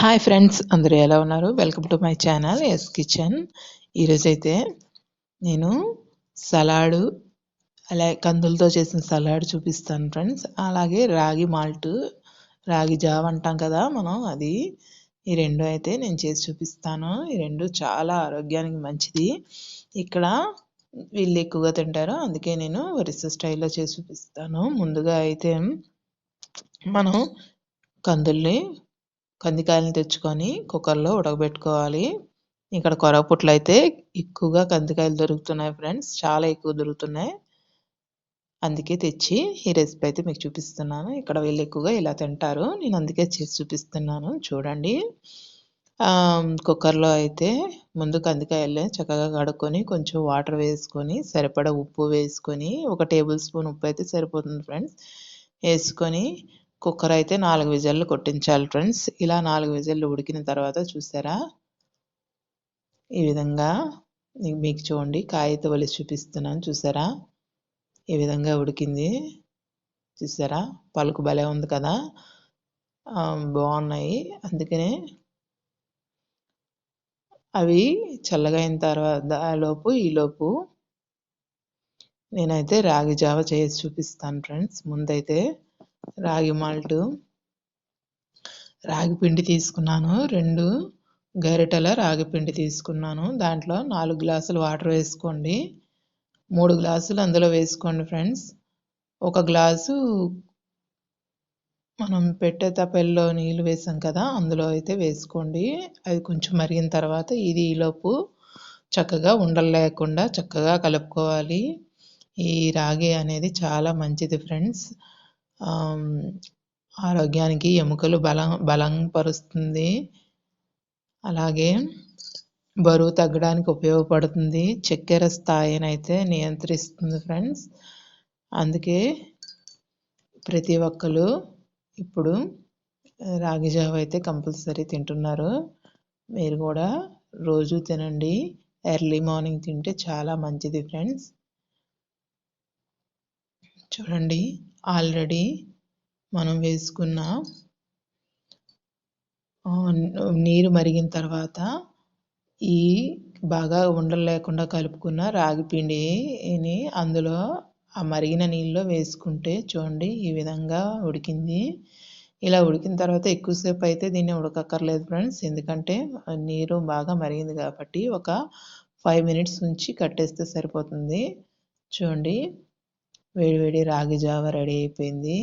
Hi friends అందరూ ఎలా ఉన్నారు? Welcome to my channel S kitchen ఈరోజైతే నేను సలాడు అలాగే కందులతో చేసిన సలాడ్ చూపిస్తాను ఫ్రెండ్స్ అలాగే రాగి మాల్ట్ రాగి జావ అంటాం కదా మనం అది ఈ రెండు అయితే నేను చేసి చూపిస్తాను. ఈ రెండు చాలా ఆరోగ్యానికి మంచిది. ఇక్కడ వీళ్ళు ఎక్కువగా తింటారు అందుకే నేను ఒరిస్సా స్టైల్లో చేసి చూపిస్తాను. ముందుగా అయితే మనం కందుల్ని కందికాయలను తెచ్చుకొని కుక్కర్లో ఉడకబెట్టుకోవాలి. ఇక్కడ కొరపుట్లు అయితే ఎక్కువగా కందికాయలు దొరుకుతున్నాయి ఫ్రెండ్స్. చాలా ఎక్కువ దొరుకుతున్నాయి. అందుకే తెచ్చి ఈ రెసిపీ అయితే మీకు చూపిస్తున్నాను. ఇక్కడ వీళ్ళు ఎక్కువగా ఇలా తింటారు. నేను అందుకే చేసి చూపిస్తున్నాను. చూడండి. కుక్కర్లో అయితే ముందు కందికాయలు చక్కగా కడుక్కొని కొంచెం వాటర్ వేసుకొని సరిపడా ఉప్పు వేసుకొని ఒక టేబుల్ స్పూన్ ఉప్పు అయితే సరిపోతుంది ఫ్రెండ్స్. వేసుకొని కుక్కర్ అయితే నాలుగు విజల్లు కొట్టించాలి ఫ్రెండ్స్. ఇలా నాలుగు విజల్లు ఉడికిన తర్వాత చూసారా? ఈ విధంగా మీకు చూడండి కాయతో వలిసి చూపిస్తున్నాను చూసారా? ఈ విధంగా ఉడికింది చూసారా? పలుకు భలే ఉంది కదా? బాగున్నాయి. అందుకనే అవి చల్లగా అయిన తర్వాత లోపు ఈలోపు నేనైతే రాగి జావ చేసి చూపిస్తాను ఫ్రెండ్స్. ముందైతే రాగి మాల్ట్ రాగి పిండి తీసుకున్నాను. రెండు గరిటెల రాగి పిండి తీసుకున్నాను. దాంట్లో నాలుగు గ్లాసులు వాటర్ వేసుకోండి. మూడు గ్లాసులు అందులో వేసుకోండి ఫ్రెండ్స్. ఒక గ్లాసు మనం పెట్టే తపెల్లో నీళ్ళు వేసాం కదా అందులో అయితే వేసుకోండి. అది కొంచెం మరిగిన తర్వాత ఇది ఈలోపు చక్కగా ఉండలు లేకుండా చక్కగా కలుపుకోవాలి. ఈ రాగి అనేది చాలా మంచిది ఫ్రెండ్స్. ఆరోగ్యానికి ఎముకలు బలం బలం పరుస్తుంది అలాగే బరువు తగ్గడానికి ఉపయోగపడుతుంది. చక్కెర స్థాయిని అయితే నియంత్రిస్తుంది ఫ్రెండ్స్. అందుకే ప్రతి ఒక్కరు ఇప్పుడు రాగి జావ అయితే కంపల్సరీ తింటున్నారు. మీరు కూడా రోజు తినండి. ఎర్లీ మార్నింగ్ తింటే చాలా మంచిది ఫ్రెండ్స్. చూడండి. ఆల్రెడీ మనం వేసుకున్న నీరు మరిగిన తర్వాత ఈ బాగా ఉండలు లేకుండా కలుపుకున్న రాగి పిండిని అందులో ఆ మరిగిన నీళ్ళలో వేసుకుంటే చూడండి ఈ విధంగా ఉడికింది. ఇలా ఉడికిన తర్వాత ఎక్కువసేపు అయితే దీన్ని ఉడకక్కర్లేదు ఫ్రెండ్స్ ఎందుకంటే నీరు బాగా మరిగింది కాబట్టి ఒక ఫైవ్ మినిట్స్ ఉంచి కట్టేస్తే సరిపోతుంది. చూడండి. వేడివేడి రాగి జావ రెడీ అయిపోయింది.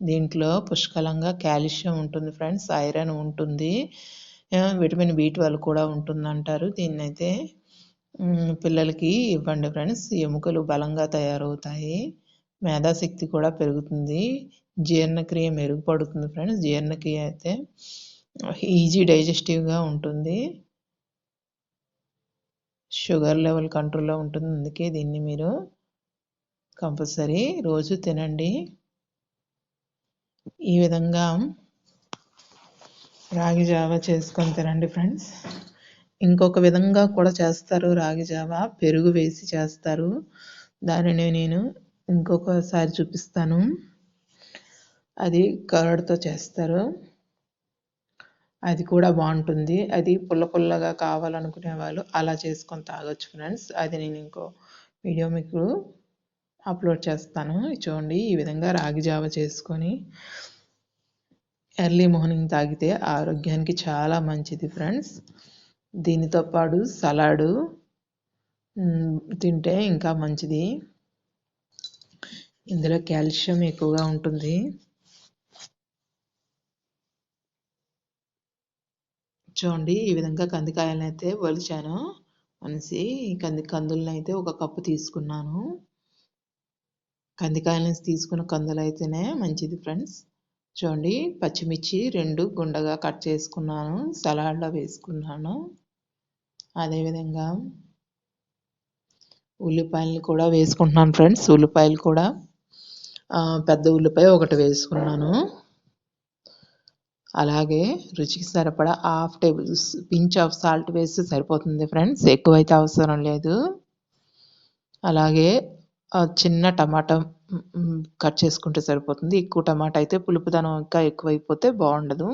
దీంట్లో పుష్కలంగా కాల్షియం ఉంటుంది ఫ్రెండ్స్ ఐరన్ ఉంటుంది. విటమిన్ బి ట్వెల్వ్ కూడా ఉంటుంది అంటారు అయితే పిల్లలకి ఇవ్వండి ఫ్రెండ్స్. ఎముకలు బలంగా తయారవుతాయి. మేధాశక్తి కూడా పెరుగుతుంది. జీర్ణక్రియ మెరుగుపడుతుంది ఫ్రెండ్స్. జీర్ణక్రియ అయితే ఈజీ డైజెస్టివ్గా ఉంటుంది. షుగర్ లెవెల్ కంట్రోల్లో ఉంటుంది. అందుకే దీన్ని మీరు కంపల్సరీ రోజు తినండి. ఈ విధంగా రాగి జావ చేసుకొని తినండి ఫ్రెండ్స్. ఇంకొక విధంగా కూడా చేస్తారు రాగి జావ. పెరుగు వేసి చేస్తారు. దానిని నేను ఇంకొకసారి చూపిస్తాను. అది కర్డ్తో చేస్తారు. అది కూడా బాగుంటుంది. అది పుల్ల పుల్లగా కావాలనుకునే వాళ్ళు అలా చేసుకొని తాగొచ్చు ఫ్రెండ్స్. అది నేను ఇంకో వీడియో మీకు అప్లోడ్ చేస్తాను. చూడండి ఈ విధంగా రాగి జావ చేసుకొని ఎర్లీ మార్నింగ్ తాగితే ఆరోగ్యానికి చాలా మంచిది ఫ్రెండ్స్. దీనితో పాటు సలాడు తింటే ఇంకా మంచిది. ఇందులో కాల్షియం ఎక్కువగా ఉంటుంది. చూడండి ఈ విధంగా కందికాయలను అయితే వలిచాను. అనేసి కంది కందులను అయితే ఒక కప్పు తీసుకున్నాను. కందికాయలను తీసుకున్న కందులు అయితేనే మంచిది ఫ్రెండ్స్. చూడండి పచ్చిమిర్చి రెండు గుండగా కట్ చేసుకున్నాను సలాడ్లో వేసుకున్నాను. అదేవిధంగా ఉల్లిపాయలు కూడా వేసుకుంటున్నాను ఫ్రెండ్స్ ఉల్లిపాయలు కూడా. పెద్ద ఉల్లిపాయ ఒకటి వేసుకున్నాను. అలాగే రుచికి సరిపడా half table pinch of salt వేస్తే సరిపోతుంది ఫ్రెండ్స్ ఎక్కువైతే అవసరం లేదు. అలాగే చిన్న టమాటా కట్ చేసుకుంటే సరిపోతుంది. ఎక్కువ టమాటా అయితే పులుపుదనం ఇంకా ఎక్కువైపోతే బాగుండదు.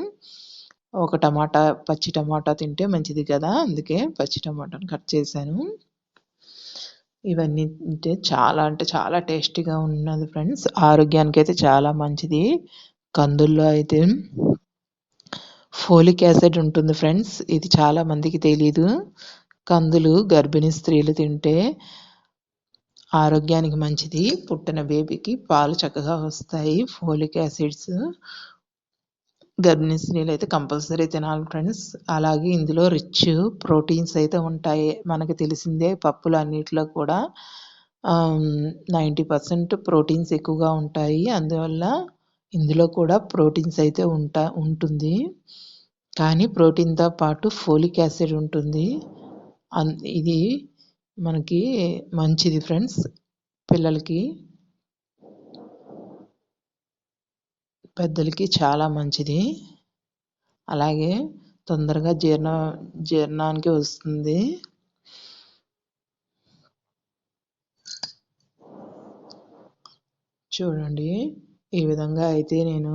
ఒక టమాటా పచ్చి టమాటా తింటే మంచిది కదా అందుకే పచ్చి టమాటాను కట్ చేశాను. ఇవన్నీ తింటే చాలా అంటే చాలా టేస్టీగా ఉన్నది ఫ్రెండ్స్. ఆరోగ్యానికి అయితే చాలా మంచిది. కందుల్లో అయితే ఫోలిక్ యాసిడ్ ఉంటుంది ఫ్రెండ్స్. ఇది చాలా మందికి తెలియదు కందులు గర్భిణీ స్త్రీలు తింటే ఆరోగ్యానికి మంచిది. పుట్టిన బేబీకి పాలు చక్కగా వస్తాయి. ఫోలిక్ యాసిడ్స్ గర్భిణీ స్త్రీలు అయితే కంపల్సరీ తినాలి ఫ్రెండ్స్ అలాగే ఇందులో రిచ్ ప్రోటీన్స్ అయితే ఉంటాయి. మనకి తెలిసిందే పప్పులు అన్నిటిలో కూడా నైంటీ పర్సెంట్ ప్రోటీన్స్ ఎక్కువగా ఉంటాయి. అందువల్ల ఇందులో కూడా ప్రోటీన్స్ అయితే ఉంటా ఉంటుంది. కానీ ప్రోటీన్తో పాటు ఫోలిక్ యాసిడ్ ఉంటుంది. అన్ ఇది మనకి మంచిది ఫ్రెండ్స్ పిల్లలకి పెద్దలకి చాలా మంచిది. అలాగే తొందరగా జీర్ణ జీర్ణానికి వస్తుంది. చూడండి ఈ విధంగా అయితే నేను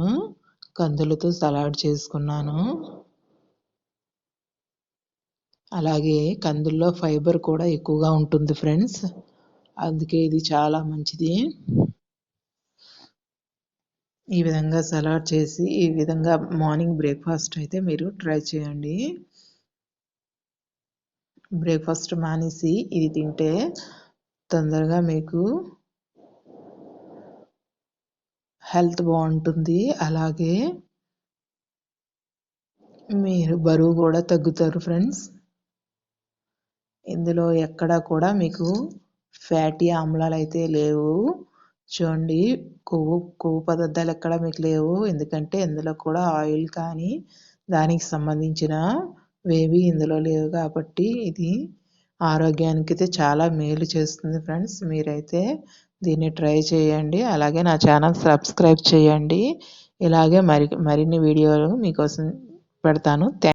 కందులతో సలాడ్ చేసుకున్నాను. అలాగే కందుల్లో ఫైబర్ కూడా ఎక్కువగా ఉంటుంది ఫ్రెండ్స్. అందుకే ఇది చాలా మంచిది. ఈ విధంగా సలాడ్ చేసి ఈ విధంగా మార్నింగ్ బ్రేక్ఫాస్ట్ అయితే మీరు ట్రై చేయండి. బ్రేక్ఫాస్ట్ మానేసి ఇది తింటే తొందరగా మీకు హెల్త్ బాగుంటుంది. అలాగే మీరు బరువు కూడా తగ్గుతారు ఫ్రెండ్స్. ఇందులో ఎక్కడా కూడా మీకు ఫ్యాటీ ఆమ్లాలు అయితే లేవు. చూడండి కొవ్వు కొవ్వు పదార్థాలు ఎక్కడ మీకు లేవు. ఎందుకంటే ఇందులో కూడా ఆయిల్ కానీ దానికి సంబంధించిన వేవి ఇందులో లేవు కాబట్టి ఇది ఆరోగ్యానికి అయితే చాలా మేలు చేస్తుంది ఫ్రెండ్స్. మీరైతే దీన్ని ట్రై చేయండి. అలాగే నా ఛానల్ సబ్స్క్రైబ్ చేయండి. ఇలాగే మరి మరిన్ని వీడియోలు మీకోసం పెడతాను.